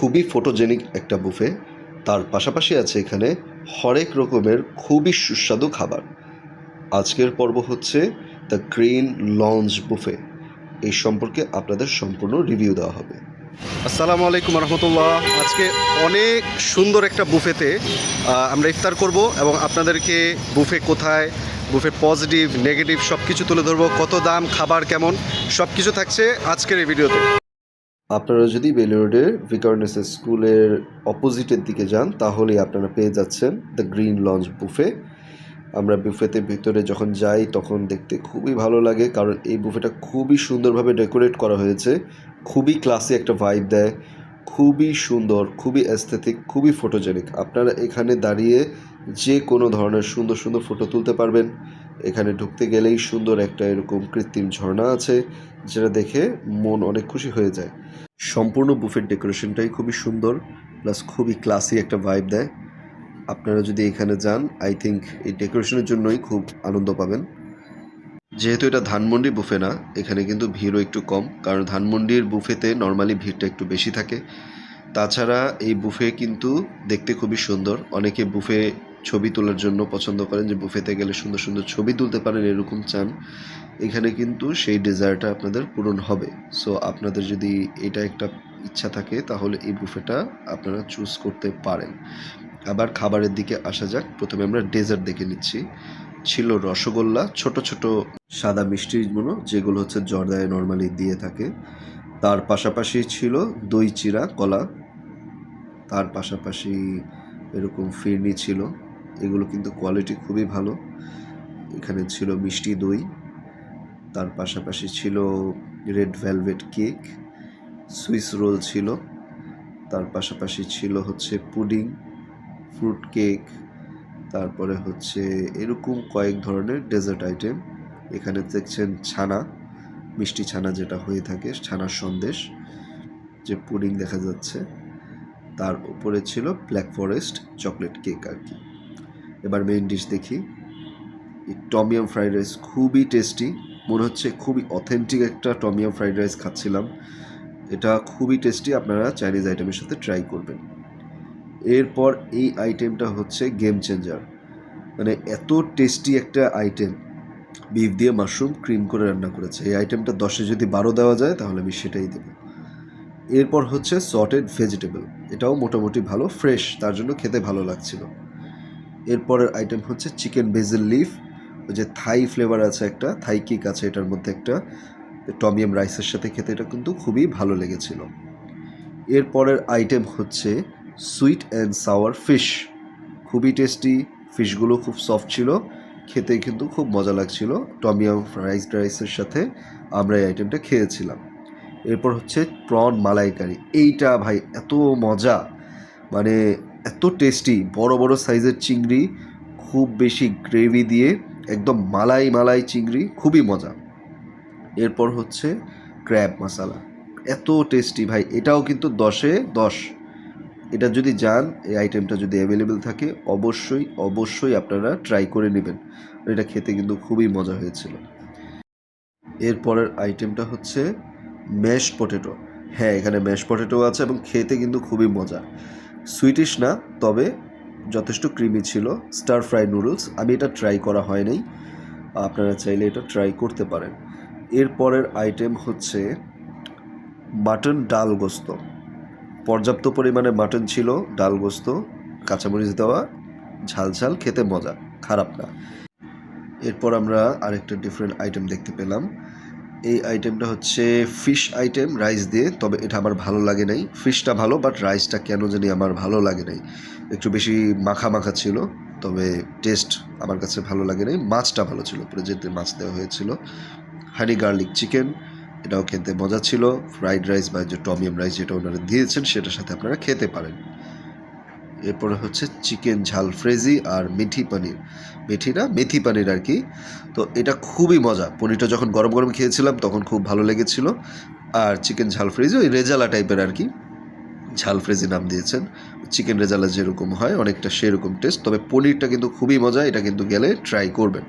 খুবই ফটোজেনিক একটা বুফে তার পাশাপাশি আছে এখানে হরেক রকমের খুবই সুস্বাদু খাবার। আজকের পর্ব হচ্ছে দ্য গ্রিন লঞ্চ বুফে এই সম্পর্কে আপনাদের সম্পূর্ণ রিভিউ দেওয়া হবে। আসসালামু আলাইকুম রহমতুল্লাহ। আজকে অনেক সুন্দর একটা বুফেতে আমরা ইফতার করব এবং আপনাদেরকে বুফে কোথায় বুফে পজিটিভ নেগেটিভ সব কিছু তুলে ধরবো। কত দাম, খাবার কেমন সব কিছু থাকছে আজকের এই ভিডিওতে আপনারা যদি বেলি রোডের ভিকারনেস স্কুলের অপোজিটের দিকে যান, তাহলেই আপনারা পেয়ে যাচ্ছেন দ্য গ্রিন লঞ্চ বুফে আমরা বুফেতে ভিতরে যখন যাই, তখন দেখতে খুবই ভালো লাগে, কারণ এই বুফেটা খুবই সুন্দরভাবে ডেকোরেট করা হয়েছে। খুবই ক্লাসি একটা ভাইব দেয়, খুবই সুন্দর, খুবই অ্যাস্থেটিক খুবই ফটোজেনিক আপনারা এখানে দাঁড়িয়ে যে কোনো ধরনের সুন্দর সুন্দর ফটো তুলতে পারবেন। এখানে ঢুকতে গেলেই সুন্দর একটা এরকম কৃত্রিম ঝর্ণা আছে, যেটা দেখে মন অনেক খুশি হয়ে যায়। সম্পূর্ণ বুফের ডেকোরেশনটাই খুবই সুন্দর, প্লাস খুবই ক্লাসি একটা ভাইব দেয়। আপনারা যদি এখানে যান আই থিঙ্ক এই ডেকোরেশনের জন্যই খুব আনন্দ পাবেন। যেহেতু এটা ধানমন্ডি বুফে না, এখানে কিন্তু ভিড়ও একটু কম, কারণ ধানমন্ডির বুফেতে নর্মালি ভিড়টা একটু বেশি থাকে। তাছাড়া এই বুফে কিন্তু দেখতে খুবই সুন্দর, অনেকে বুফে ছবি তোলার জন্য পছন্দ করেন যে বুফেতে গেলে সুন্দর সুন্দর ছবি তুলতে পারেন, এরকম চান। এখানে কিন্তু সেই ডিজায়ারটা আপনাদের পূরণ হবে। সো আপনাদের যদি এটা একটা ইচ্ছা থাকে, তাহলে এই বুফেটা আপনারা চুজ করতে পারেন। আবার খাবারের দিকে আসা যাক। প্রথমে আমরা ডেজার্ট দেখে নিচ্ছি। ছিল রসগোল্লা, ছোট ছোট সাদা মিষ্টিগুলো যেগুলো হচ্ছে জর্দায় নর্মালি দিয়ে থাকে। তার পাশাপাশি ছিল দই চিরা, কলা। তার পাশাপাশি এরকম ফিরনি ছিল। এগুলো কিন্তু কোয়ালিটি খুবই ভালো। এখানে ছিল মিষ্টি দই, তার পাশাপাশি ছিল red velvet cake Swiss roll ছিল, তার পাশাপাশি ছিল হচ্ছে পুডিং ফ্রুট কেক তারপরে হচ্ছে এরকম কয়েক ধরনের ডেজার্ট আইটেম এখানে দেখছেন ছানা, মিষ্টি ছানা যেটা হয়ে থাকে, ছানার সন্দেশ, যে পুডিং দেখা যাচ্ছে। তার উপরে ছিল ব্ল্যাক ফরেস্ট চকলেট কেক আর কি। এবার মেইন ডিশ দেখি। টমিয়াম ফ্রাইড রাইস খুবই টেস্টি মনে হচ্ছে খুবই অথেন্টিক একটা টমিয়াম ফ্রাইড রাইস খাচ্ছিলাম। এটা খুবই টেস্টি আপনারা চাইনিজ আইটেমের সাথে ট্রাই করবেন। এরপর এই আইটেমটা হচ্ছে গেম চেঞ্জার মানে এত টেস্টি একটা আইটেম বিফ দিয়ে মাশরুম ক্রিম করে রান্না করেছে। এই আইটেমটা দশে যদি বারো দেওয়া যায়, তাহলে আমি সেটাই দেবো। এরপর হচ্ছে সর্টেড ভেজিটেবল এটাও মোটামুটি ভালো ফ্রেশ তার জন্য খেতে ভালো লাগছিল। এরপরের আইটেম হচ্ছে চিকেন বেজিল লিফ ওই যে থাই ফ্লেভার আছে একটা থাই কিক আছে এটার মধ্যে একটা। টমিয়াম রাইসের সাথে খেতে এটা কিন্তু খুবই ভালো লেগেছিল। এরপরের আইটেম হচ্ছে সুইট অ্যান্ড সাওয়ার ফিশ খুবই টেস্টি ফিশগুলো খুব সফট ছিল, খেতে কিন্তু খুব মজা লাগছিল। টমিয়াম রাইস রাইসের সাথে আমরা এই আইটেমটা খেয়েছিলাম। এরপর হচ্ছে প্রন মালাইকারি। এইটা ভাই এত মজা। মানে এত টেস্টি বড় বড় সাইজের চিংড়ি, খুব বেশি গ্রেভি দিয়ে একদম মালাই মালাই চিংড়ি, খুবই মজা। এরপর হচ্ছে ক্র্যাব মশালা এত টেস্টি ভাই, এটাও কিন্তু দশে দশ। এটা যদি যান, এই আইটেমটা যদি অ্যাভেলেবেল থাকে, অবশ্যই অবশ্যই আপনারা ট্রাই করে নেবেন। এটা খেতে কিন্তু খুবই মজা হয়েছিল। এরপরের আইটেমটা হচ্ছে ম্যাশ পটেটো হ্যাঁ এখানে ম্যাশ পটেটো আছে এবং খেতে কিন্তু খুবই মজা। সুইটিশ না, তবে যথেষ্ট ক্রিমি ছিল। স্টার ফ্রাই নুডলস, আমি এটা ট্রাই করা হয় নাই। আপনারা চাইলে এটা ট্রাই করতে পারেন। এরপরের আইটেম হচ্ছে মাটন ডাল গোস্ত। পর্যাপ্ত পরিমাণে মাটন ছিল, ডাল গোস্ত, কাঁচামরিচ দেওয়া, ঝাল ঝাল, খেতে মজা, খারাপ না। এরপর আমরা আরেকটা ডিফারেন্ট আইটেম দেখতে পেলাম। এই আইটেমটা হচ্ছে ফিশ আইটেম রাইস দিয়ে, তবে এটা আমার ভালো লাগে নাই। ফিশটা ভালো বাট রাইসটা কেন জানি আমার ভালো লাগে নাই। একটু বেশি মাখা মাখা ছিল, তবে টেস্ট আমার কাছে ভালো লাগে নাই। মাছটা ভালো ছিল পুরো যেতে মাছ দেওয়া হয়েছিল। হানি গার্লিক চিকেন এটাও খেতে মজা ছিল। ফ্রাইড রাইস বা যে টমিয়াম রাইস যেটা ওনারা দিয়েছেন, সেটার সাথে আপনারা খেতে পারেন। এরপরে হচ্ছে চিকেন ঝাল ফ্রেজি আর মিঠি পনির। মেথি না? মেথি পানির আর কি। তো এটা খুবই মজা। পনিরটা যখন গরম গরম খেয়েছিলাম, তখন খুব ভালো লেগেছিল। আর চিকেন ঝাল ফ্রেজি ওই রেজালা টাইপের আর কি। ঝাল ফ্রেজি নাম দিয়েছেন। চিকেন রেজালা যেরকম হয়, অনেকটা সেরকম টেস্ট তবে পনিরটা কিন্তু খুবই মজা। এটা কিন্তু গেলে ট্রাই করবেন।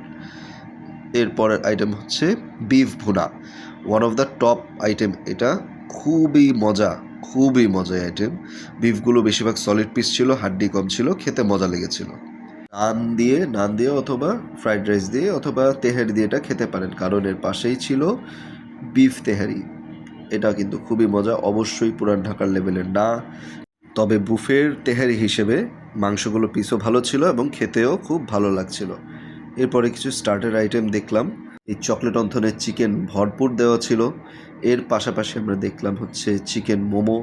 এরপরের আইটেম হচ্ছে beef bhuna. One of the top item এটা। খুবই মজা, খুবই মজার আইটেম বিফগুলো বেশিরভাগ সলিড পিস ছিল, হাড্ডি কম ছিল, খেতে মজা লেগেছিল। নান দিয়ে নান দিয়ে অথবা ফ্রাইড রাইস দিয়ে অথবা তেহারি দিয়ে এটা খেতে পারেন, কারণ এর পাশেই ছিল বিফ তেহারি। এটা কিন্তু খুবই মজা, অবশ্যই পুরান ঢাকার লেভেলের না, তবে বুফের তেহারি হিসেবে মাংসগুলো পিসও ভালো ছিল এবং খেতেও খুব ভালো লাগছিল। এরপরে কিছু স্টার্টার আইটেম দেখলাম। এই চকলেট অন্থনের চিকেন ভরপুর দেওয়া ছিল। এর পাশাপাশি আমরা দেখলাম হচ্ছে চিকেন মোমো।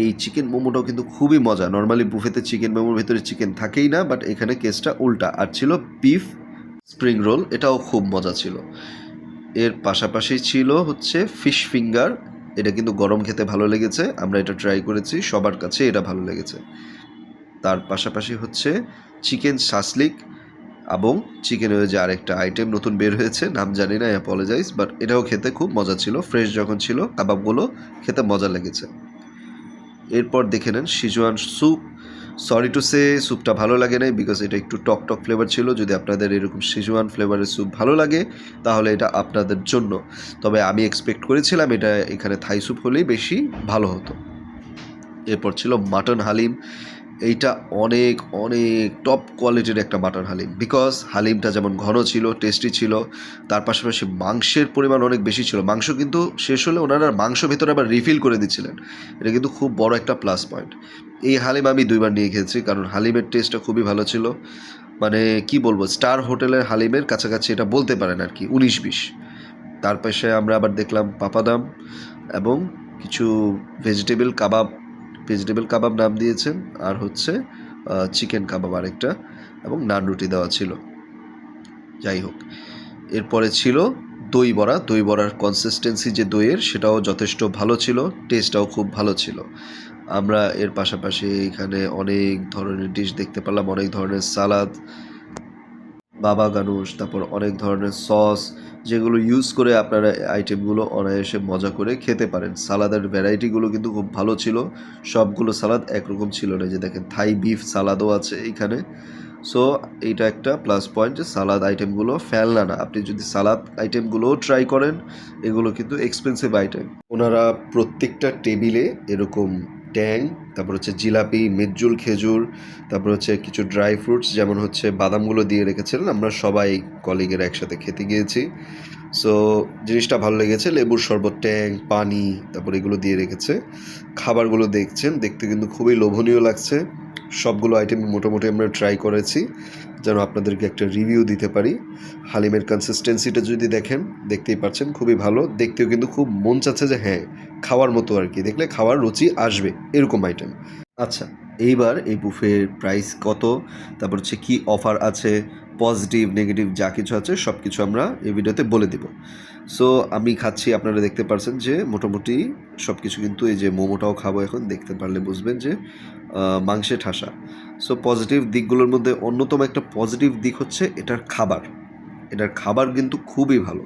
এই চিকেন মোমোটাও কিন্তু খুবই মজা। নর্মালি বুফেতে চিকেন মোমোর ভেতরে চিকেন থাকেই না বাট এখানে কেসটা উল্টা। আর ছিল বিফ স্প্রিং রোল এটাও খুব মজা ছিল। এর পাশাপাশি ছিল হচ্ছে ফিশ ফিঙ্গার এটা কিন্তু গরম খেতে ভালো লেগেছে। আমরা এটা ট্রাই করেছি, সবার কাছে এটা ভালো লেগেছে। তার পাশাপাশি হচ্ছে চিকেন শাসলিক। এবং চিকেনের যে আরেকটা আইটেম নতুন বের হয়েছে, নাম জানি না অ্যাপোলোজাইজ বাট এটাও খেতে খুব মজা ছিল ফ্রেশ যখন ছিল, কাবাবগুলো খেতে মজা লেগেছে। এরপর দেখে নেন Szechuan soup sorry to say স্যুপটা ভালো লাগে নাই বিকজ এটা একটু টক টক ফ্লেভার ছিল। যদি আপনাদের এরকম সিজুয়ান ফ্লেভারের স্যুপ ভালো লাগে, তাহলে এটা আপনাদের জন্য। তবে আমি এক্সপেক্ট করেছিলাম এটা এখানে থাই স্যুপ হলেই বেশি ভালো হতো। এরপর ছিল মাটন হালিম এইটা অনেক অনেক টপ কোয়ালিটির একটা মাটন হালিম। বিকজ হালিমটা যেমন ঘন ছিল টেস্টি ছিল, তার পাশাপাশি মাংসের পরিমাণ অনেক বেশি ছিল। মাংস কিন্তু শেষ হলে ওনারা মাংস ভেতরে আবার রিফিল করে দিচ্ছিলেন। এটা কিন্তু খুব বড় একটা প্লাস পয়েন্ট এই হালিম আমি দুইবার নিয়ে খেয়েছি, কারণ হালিমের টেস্টটা খুবই ভালো ছিল। মানে কি বলব স্টার হোটেলের হালিমের কাছাকাছি এটা বলতে পারেন আর কি, উনিশ বিশ। তার পাশে আমরা আবার দেখলাম পাপাদাম এবং কিছু ভেজিটেবল কাবাব ভেজিটেবল কাবাব নাম দিয়েছেন, আর হচ্ছে চিকেন কাবাব আরেকটা, এবং নান রুটি দেওয়া ছিল। যাই হোক, এরপরে ছিল দই বড়া। দই বড়ার কনসিস্টেন্সি যে দইয়ের, সেটাও যথেষ্ট ভালো ছিল টেস্টটাও খুব ভালো ছিল। আমরা এর পাশাপাশি এখানে অনেক ধরনের ডিশ দেখতে পেলাম, অনেক ধরনের সালাদ বাবা গানুষ তারপর অনেক ধরনের সস যেগুলো ইউজ করে আপনারা আইটেমগুলো অনায়াসে মজা করে খেতে পারেন। সালাদের ভ্যারাইটিগুলো কিন্তু খুব ভালো ছিল। সবগুলো সালাদ একরকম ছিল না। যে দেখেন থাই বিফ সালাদও আছে এইখানে সো এইটা একটা প্লাস পয়েন্ট যে সালাদ আইটেমগুলো ফেলনা না। আপনি যদি সালাদ আইটেমগুলোও ট্রাই করেন, এগুলো কিন্তু এক্সপেন্সিভ আইটেম ওনারা প্রত্যেকটা টেবিলে এরকম ট্যাং, তারপর হচ্ছে জিলাপি, মেজ্জুল খেজুর, তারপর হচ্ছে কিছু ড্রাই ফ্রুটস যেমন হচ্ছে বাদামগুলো দিয়ে রেখেছিলেন, আমরা সবাই কলিগের একসাথে খেতে গিয়েছি। সো জিনিসটা ভালো লেগেছে, লেবুর শরবত, ট্যাং, পানি, তারপর এগুলো দিয়ে রেখেছে। খাবারগুলো দেখছেন, দেখতে কিন্তু খুবই লোভনীয় লাগছে। সবগুলো আইটেম মোটামুটি আমরা ট্রাই করেছি, যেন আপনাদেরকে একটা রিভিউ দিতে পারি। হালিমের কনসিস্টেন্সিটা যদি দেখেন, দেখতেই পাচ্ছেন খুবই ভালো। দেখতেও কিন্তু খুব মন চাচ্ছে যে হ্যাঁ খাওয়ার মতো আর কি। দেখলে খাওয়ার রুচি আসবে, এরকম আইটেম আচ্ছা এইবার এই বুফের প্রাইস কত? তারপর হচ্ছে কী অফার আছে? পজিটিভ নেগেটিভ যা কিছু আছে সব কিছু আমরা এই ভিডিওতে বলে দিব। সো আমি খাচ্ছি, আপনারা দেখতে পারছেন যে মোটামুটি সব কিছু কিন্তু এই যে মোমোটাও খাব এখন। দেখতে পারলে বুঝবেন যে মাংসে ঠাসা। সো পজিটিভ দিকগুলোর মধ্যে অন্যতম একটা পজিটিভ দিক হচ্ছে এটার খাবার। এটার খাবার কিন্তু খুবই ভালো।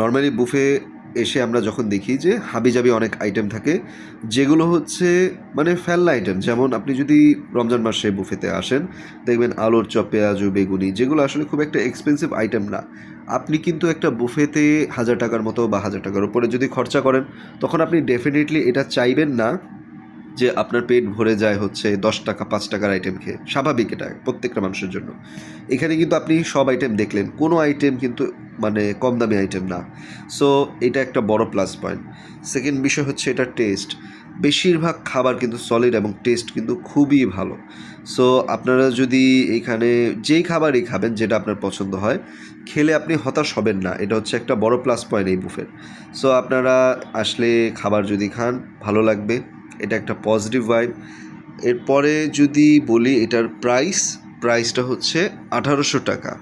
নর্মালি বুফে এসে আমরা যখন দেখি যে হাবিজাবি অনেক আইটেম থাকে, যেগুলো হচ্ছে মানে ফেলনা আইটেম যেমন আপনি যদি রমজান মাসে বুফেতে আসেন, দেখবেন আলুর চপ, পেঁয়াজু, বেগুনি, যেগুলো আসলে খুব একটা এক্সপেন্সিভ আইটেম না। আপনি কিন্তু একটা বুফেতে হাজার টাকার মতো বা হাজার টাকার উপরে যদি খরচা করেন, তখন আপনি ডেফিনেটলি এটা চাইবেন না। যে আপনার পেট ভরে যায় হচ্ছে দশ টাকা, পাঁচ টাকার আইটেম খেয়ে। স্বাভাবিক এটা প্রত্যেকটা মানুষের জন্য। এখানে কিন্তু আপনি সব আইটেম দেখলেন। কোনো আইটেম কিন্তু মানে কম দামি আইটেম না। সো এটা একটা বড় প্লাস পয়েন্ট সেকেন্ড বিষয় হচ্ছে এটা টেস্ট বেশিরভাগ খাবার কিন্তু সলিড এবং টেস্ট কিন্তু খুবই ভালো। সো আপনারা যদি এখানে যেই খাবারই খাবেন যেটা আপনার পছন্দ হয়, খেলে আপনি হতাশ হবেন না। এটা হচ্ছে একটা বড় প্লাস পয়েন্ট এই বুফের সো আপনারা আসলে খাবার যদি খান, ভালো লাগবে। এটা একটা পজিটিভ ভাইব এরপরে যদি বলি এটার প্রাইস প্রাইসটা হচ্ছে আঠারোশো টাকা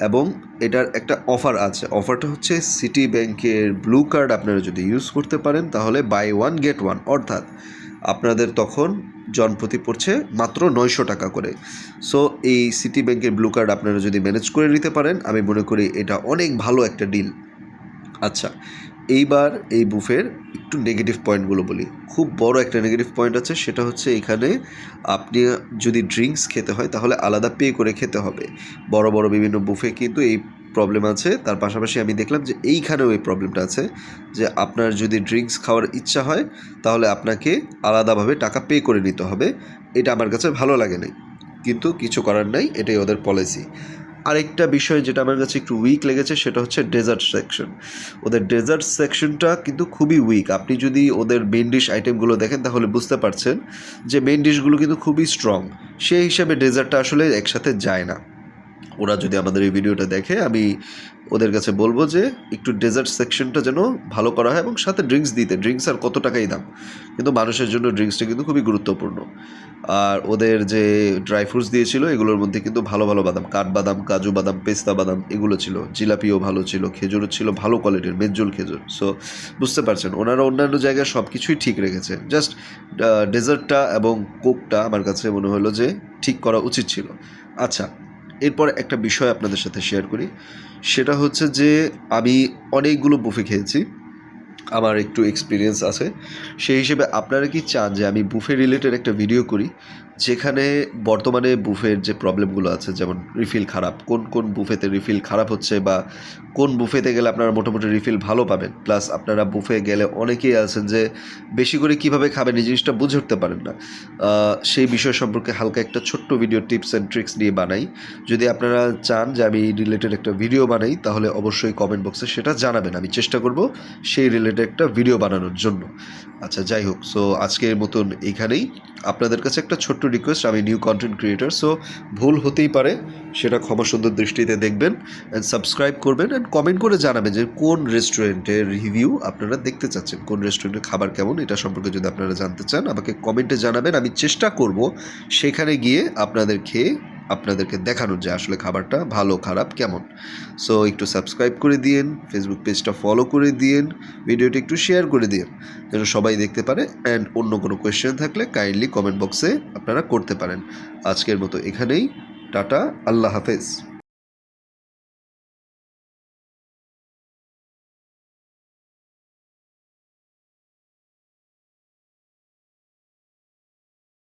এবং এটার একটা অফার আছে। অফারটা হচ্ছে সিটি ব্যাংকের ব্লু কার্ড আপনারা যদি ইউজ করতে পারেন, তাহলে বাই ওয়ান গেট ওয়ান অর্থাৎ আপনাদের তখন জনপ্রতি পড়ছে মাত্র নয়শো টাকা করে। সো এই সিটি ব্যাংকের ব্লু কার্ড আপনারা যদি ম্যানেজ করে নিতে পারেন, আমি মনে করি এটা অনেক ভালো একটা ডিল আচ্ছা এইবার এই বুফের একটু নেগেটিভ পয়েন্টগুলো বলি। খুব বড় একটা নেগেটিভ পয়েন্ট আছে, সেটা হচ্ছে এখানে আপনি যদি ড্রিঙ্কস খেতে হয়, তাহলে আলাদা পে করে খেতে হবে। বড় বড় বিভিন্ন বুফে কিন্তু এই প্রবলেম আছে। তার পাশাপাশি আমি দেখলাম যে এইখানেও এই প্রবলেমটা আছে, যে আপনার যদি ড্রিঙ্কস খাওয়ার ইচ্ছা হয়, তাহলে আপনাকে আলাদাভাবে টাকা পে করে নিতে হবে। এটা আমার কাছে ভালো লাগে নাই। কিন্তু কিছু করার নাই, এটাই ওদের পলিসি আরেকটা বিষয় যেটা আমার কাছে একটু উইক লেগেছে, সেটা হচ্ছে ডেজার্ট সেকশন ওদের ডেজার্ট সেকশনটা কিন্তু খুবই উইক আপনি যদি ওদের মেন ডিশ আইটেমগুলো দেখেন, তাহলে বুঝতে পারছেন যে মেন ডিশগুলো কিন্তু খুবই স্ট্রং সেই হিসাবে ডেজার্টটা আসলে একসাথে যায় না। ওরা যদি আমাদের এই ভিডিওটা দেখে, আমি ওদের কাছে বলব যে একটু ডেজার্ট সেকশনটা যেন ভালো করা হয় এবং সাথে ড্রিঙ্কস দিতে। ড্রিঙ্কস আর কত টাকাই দাম? কিন্তু মানুষের জন্য ড্রিঙ্কসটা কিন্তু খুবই গুরুত্বপূর্ণ। আর ওদের যে ড্রাই ফ্রুটস দিয়েছিল, এগুলোর মধ্যে কিন্তু ভালো ভালো বাদাম, কাঠবাদাম, কাজু বাদাম, পেস্তা বাদাম এগুলো ছিল। জিলাপিও ভালো ছিল, খেজুরও ছিল, ভালো কোয়ালিটির মেজুল খেজুর। সো বুঝতে পারছেন, ওনারা অন্যান্য জায়গায় সব কিছুই ঠিক রেখেছে। জাস্ট ডেজার্টটা এবং কোকটা আমার কাছে মনে হলো যে ঠিক করা উচিত ছিল। আচ্ছা এরপর একটা বিষয় আপনাদের সাথে শেয়ার করি। সেটা হচ্ছে যে, আমি অনেকগুলো বুফে খেয়েছি। আমার একটু এক্সপিরিয়েন্স আছে। সেই হিসেবে আপনারা কি চান যে, আমি বুফে রিলেটেড একটা ভিডিও করি? যেখানে বর্তমানে বুফের যে প্রবলেমগুলো আছে, যেমন রিফিল খারাপ, কোন কোন বুফেতে রিফিল খারাপ হচ্ছে বা কোন বুফেতে গেলে আপনারা মোটামুটি রিফিল ভালো পাবেন, প্লাস আপনারা বুফে গেলে অনেকেই আছেন যে বেশি করে কীভাবে খাবেন এই জিনিসটা বুঝে উঠতে পারেন না। সেই বিষয় সম্পর্কে হালকা একটা ছোট্ট ভিডিও টিপস অ্যান্ড ট্রিক্স নিয়ে বানাই। যদি আপনারা চান যে আমি রিলেটেড একটা ভিডিও বানাই, তাহলে অবশ্যই কমেন্ট বক্সে সেটা জানাবেন। আমি চেষ্টা করব সেই রিলেটেড একটা ভিডিও বানানোর জন্য। আচ্ছা যাই হোক সো আজকের মতন এইখানেই আপনাদের কাছে একটা ছোট্ট রিকোয়েস্ট আমি নিউ কন্টেন্ট ক্রিয়েটার সো ভুল হতেই পারে। সেটা ক্ষমা সুন্দর দৃষ্টিতে দেখবেন অ্যান্ড সাবস্ক্রাইব করবেন অ্যান্ড কমেন্ট করে জানাবেন যে কোন রেস্টুরেন্টের রিভিউ আপনারা দেখতে চাচ্ছেন, কোন রেস্টুরেন্টের খাবার কেমন, এটা সম্পর্কে যদি আপনারা জানতে চান, আমাকে কমেন্টে জানাবেন, আমি চেষ্টা করব সেখানে গিয়ে আপনাদের খেয়ে আপনাদেরকে দেখানোর যে আসলে খাবারটা ভালো, খারাপ, কেমন। সো একটু সাবস্ক্রাইব করে দিন ফেসবুক পেজটা ফলো করে দিন ভিডিওটি একটু শেয়ার করে দিন যেন সবাই দেখতে পারে অ্যান্ড অন্য কোনো কোয়েশ্চেন থাকলে কাইন্ডলি কমেন্ট বক্সে আপনারা করতে পারেন। আজকের মতো এখানেই টাটা আল্লাহ হাফেজ।